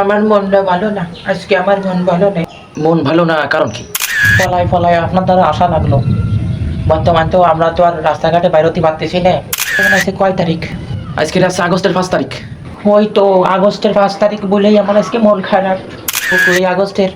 আমার মনটা ভালো না আজকে আমার মন ভালো নেই। মন ভালো না কারণ কি? ফলায় ফলায় আপনার দ্বারা আশা লাগল। বর্তমান তো আমরা তো আর রাস্তাঘাটে বাইরতে পারতেছি না। আছে কয় তারিখ? আজকে আছে আগস্টের পাঁচ তারিখ। ওই তো আগস্টের পাঁচ তারিখ বলেই আমার আজকে মন খারাপ। ওই আগস্টের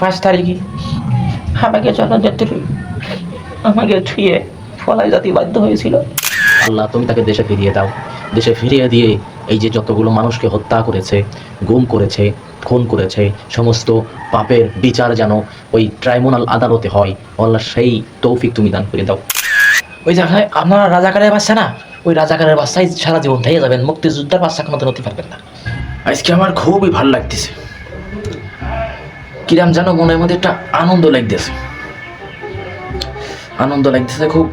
পাঁচ তারিখে। আমাকে জননেত্রী আমাকে ছুঁয়ে ফলায় জাতি বাধ্য হয়েছিল। আল্লাহ তুমি তাকে দেশে ফিরিয়ে দাও। দেশে ফিরিয়ে দিয়ে এই যে যতগুলো মানুষকে হত্যা করেছে গুম করেছে খুন করেছে সমস্ত পাপের বিচার যেন ওই ট্রাইব্যুনাল আদালতে হয় আল্লাহ সেই তৌফিক তুমি দান করে দাও। ওই জায়গায় আপনারা রাজাকারের বাচ্চা না? ওই রাজাকারের বাচ্চাই সারা জীবন থেকে যাবেন মুক্তিযোদ্ধার বাচ্চা কোনো হতে পারবেন না। আজকে আমার খুবই ভালো লাগতেছে। কিরাম যেন মনের মধ্যে একটা আনন্দ লাগতেছে। আনন্দ লাগতেছে খুব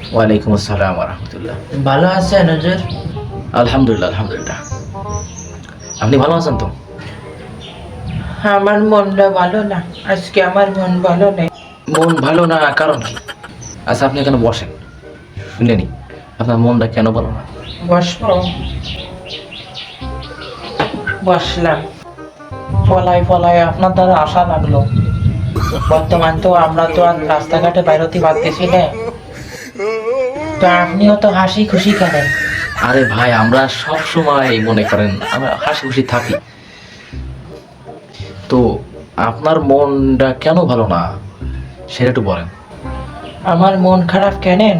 ওয়ালাইকুম আসসালাম রহমতুল্লাহ ভালো আছেন হুজুর? আলহামদুলিল্লাহ আলহামদুলিল্লাহ। আপনি ভালো আছেন তো? আমার মনটা ভালো না আজকে আমার মন ভালো নেই। মন ভালো না কারণ কি? আচ্ছা আপনি এখানে বসেন শুনে নি আপনার মনটা কেন ভালো না? বসবো। বসলাম। ফলায় ফলায় আপনার দ্বারা আশা লাগল। বর্তমান তো আমরা তো আর রাস্তাঘাটে বাইরতে পারতেছি না। তো আপনিও তো হাসি খুশি কেনেন আরে ভাই আমরা সব সময় মনে করেন আমরা হাসি খুশি থাকি। তো আপনার মনটা কেন ভালো না? সেটা একটু বলেন। আমার মন খারাপ কেনেন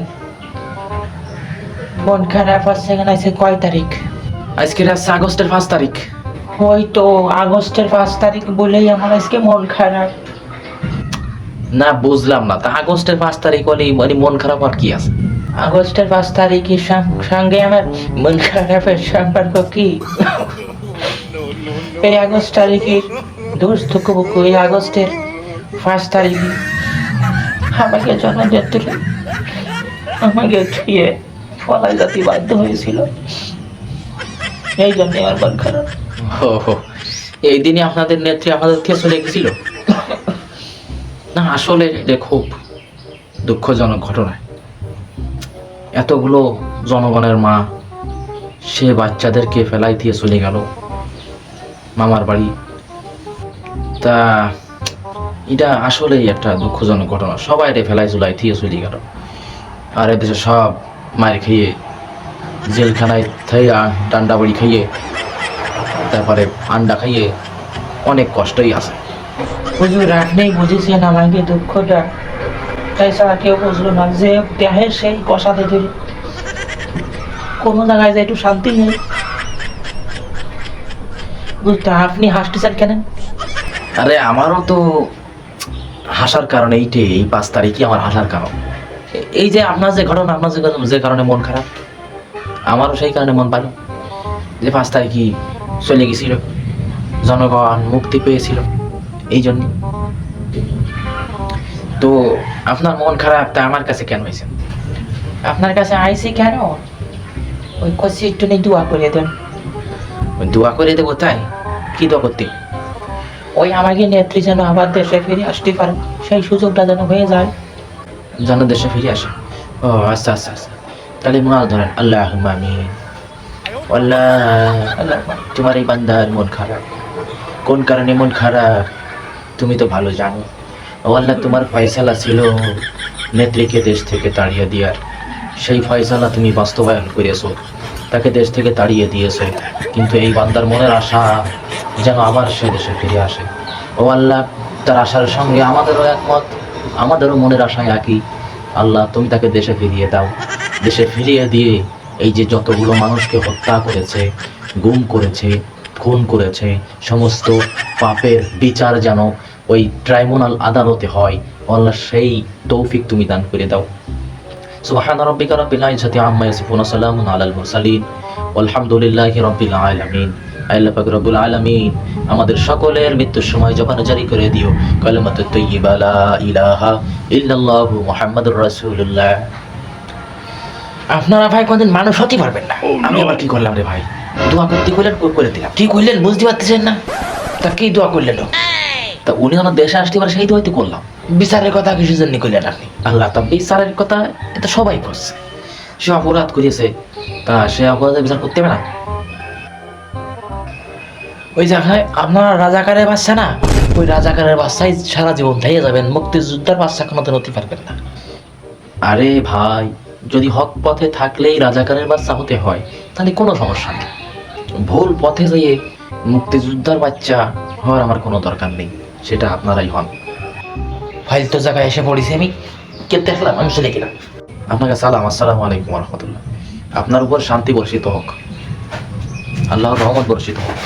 মন খারাপ আছে এখানে আছে কয় তারিখ? আজকে আছে আগস্টের পাঁচ তারিখ। ওই তো আগস্টের পাঁচ তারিখ বলেই আমার আজকে মন খারাপ। না বুঝলাম না। তা আগস্টের পাঁচ তারিখ হলে মানে মন খারাপ আর কি আছে? আগস্টের পাঁচ তারিখের সঙ্গে আমার মন খারাপের সম্পর্ক কি? এই আগস্ট তারিখে দোস্ত কুবুকু এই আগস্টের পাঁচ তারিখে আমাকে জননেত্রী আমাকে ছুঁয়ে ফলাই জাতি বাধ্য হয়েছিল। এই জন্য আমার মন খারাপ। এই দিনে আপনাদের নেত্রী আমাদের থেকে চলে গেছিল? না, আসলে এটা খুব দুঃখজনক ঘটনা। এতগুলো জনগণের মা, সে বাচ্চাদেরকে ফেলাই দিয়ে চলে গেল মামার বাড়ি। তা, এটা আসলেই একটা দুঃখজনক ঘটনা। সবাই রে ফেলাই চুলাই দিয়ে চলে গেল। আর এদেশে সব মায়ের খেয়ে জেলখানায় থাইয়া ডান্ডা বাড়ি খাইয়ে, তারপরে আন্ডা খাইয়ে অনেক কষ্টই আছে। হুজুর, আপনি বুঝেছেন আমাকে দুঃখটা? তাই ছাড়া কেউ বুঝলো না যে দেহের সেই কষাতে ধরে কোনো জায়গায় যে একটু শান্তি নেই। বুঝতে আপনি হাসতেছেন কেন? আরে আমারও তো হাসার কারণ এইটাই এই পাঁচ তারিখই আমার হাসার কারণ। এই যে আপনার যে ঘটনা আপনার যে যে কারণে মন খারাপ আমারও সেই কারণে মন ভালো। যে পাঁচ তারিখই চলে গেছিল জনগণ মুক্তি পেয়েছিল এই জন্য। তো আপনার মন খারাপ তা আমার কাছে কেন হয়েছে? আপনার কাছে আইসি কেন? ওই কষি একটু নেই দোয়া করে দেন। দোয়া করে দেবো তাই? কি দোয়া করতে? ওই আমাকে নেত্রী যেন আবার দেশে ফিরে আসতে পারে, সেই সুযোগটা যেন হয়ে যায়। যেন দেশে ফিরে আসে। ও আচ্ছা আচ্ছা আচ্ছা। তাহলে মাল ধরেন। আল্লাহ আমিন। আল্লাহ আল্লাহ। তোমার এই বান্দার মন খারাপ। কোন কারণে মন খারাপ? তুমি তো ভালো জানো। আল্লাহ তোমার ফয়সালা ছিল নেত্রীকে দেশ থেকে তাড়িয়ে দেওয়ার। সেই ফয়সালা তুমি বাস্তবায়ন করেছ, তাকে দেশ থেকে তাড়িয়ে দিয়েছ। কিন্তু এই বান্দার মনের আশা যেন আবার সে দেশে ফিরে আসে। ও আল্লাহ, তার আশার সঙ্গে আমাদেরও একমত, আমাদেরও মনের আশা একই। আল্লাহ, তুমি তাকে দেশে ফিরিয়ে দাও। দেশে ফিরিয়ে দিয়ে এই যে যতগুলো মানুষকে হত্যা করেছে, গুম করেছে, খুন করেছে, সমস্ত পাপের বিচার যেন ওই ট্রাইব্যুনাল আদালতে হয়। আল্লাহ সেই তৌফিক তুমি দান করে দাও। সুবাহান রব্বিকা রব্বিল আল্লাহ পাক রব্বুল আলামিন আমাদের সকলের মৃত্যুর সময় জবান জারি করে দিও। কালামাতুত তাইয়্যিবা লা ইলাহা মুহাম্মাদুর রাসূলুল্লাহ। আপনারা ভাই কোনদিন মানুষ হতে পারবেন না। oh, আমি আবার কি করলাম রে ভাই? দোয়া করতে কইলেন করে দিলাম। কি কইলেন বুঝতে পারতেছেন না? তা কি দোয়া করলেন? তা উনি আমার দেশে আসতে পারে সেই তো করলাম। বিচারের কথা কিছু জন্য কইলেন আপনি। আল্লাহ তা বিচারের কথা, এটা সবাই করছে। সে অপরাধ করেছে তা সে অপরাধের বিচার করতে হবে না। ওই জায়গায় আপনারা রাজাকারের বাচ্চা না? ওই রাজাকারের বাচ্চাই সারা জীবন থেকে যাবেন, মুক্তিযোদ্ধার বাচ্চা কোনোদিন হতে পারবেন না। আরে ভাই, যদি হক পথে থাকলেই রাজাকারের বাচ্চা হতে হয়, তাহলে কোনো সমস্যা নেই। ভুল পথে যেয়ে মুক্তিযোদ্ধার বাচ্চা হওয়ার আমার কোনো দরকার নেই। সেটা আপনারাই হন। ফাইল তো জায়গায় এসে পড়েছি, আমি কে দেখলাম আমি চলে গেলাম। আপনাকে সালাম, আসসালামু আলাইকুম রহমতুল্লাহ আপনার উপর শান্তি বর্ষিত হোক। আল্লাহর রহমত বর্ষিত হোক।